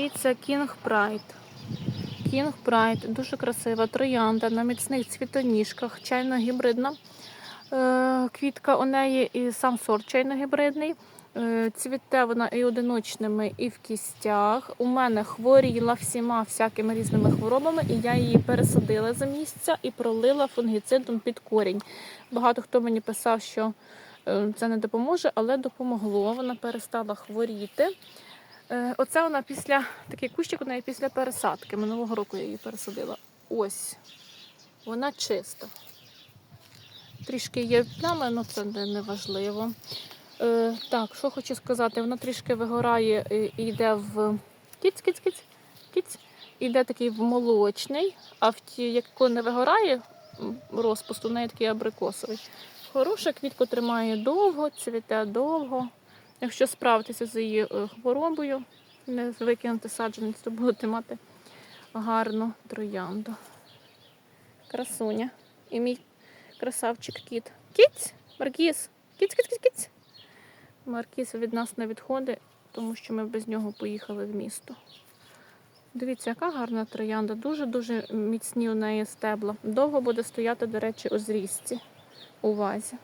Дивіться, King Pride. King Pride, дуже красива троянда на міцних цвітоніжках, чайно-гібридна. Е, квітка у неї і сам сорт чайно-гібридний. Е, цвіте вона і одиночними, і в кістях. У мене хворіла всіма всякими різними хворобами, і я її пересадила за місця і пролила фунгіцидом під корінь. Багато хто мені писав, що е, це не допоможе, але допомогло. Вона перестала хворіти. Е, Оце вона після такий кущик у неї після пересадки. Минулого року я її пересадила. Ось. Вона чиста. Трішки є плями, але це не, важливо. Е, так, що хочу сказати, вона трішки вигорає е, і йде в кіць, кіць, кіць, кіць. Іде такий в молочний, а в ті, як не вигорає м, розпуст, у неї такий абрикосовий. Хороша квітку тримає довго, цвіте довго. Якщо справитися з її е, хворобою, не викинути саджанець, то будете мати гарну троянду. Красуня. І мій красавчик кіт. Кіць, Маркіс. Кіць, кіць, кіць, кіць. Маркіс від нас не відходить, тому що ми без нього поїхали в місто. Дивіться, яка гарна троянда. Дуже-дуже міцні у неї стебла. Довго буде стояти, до речі, у зрізці у вазі.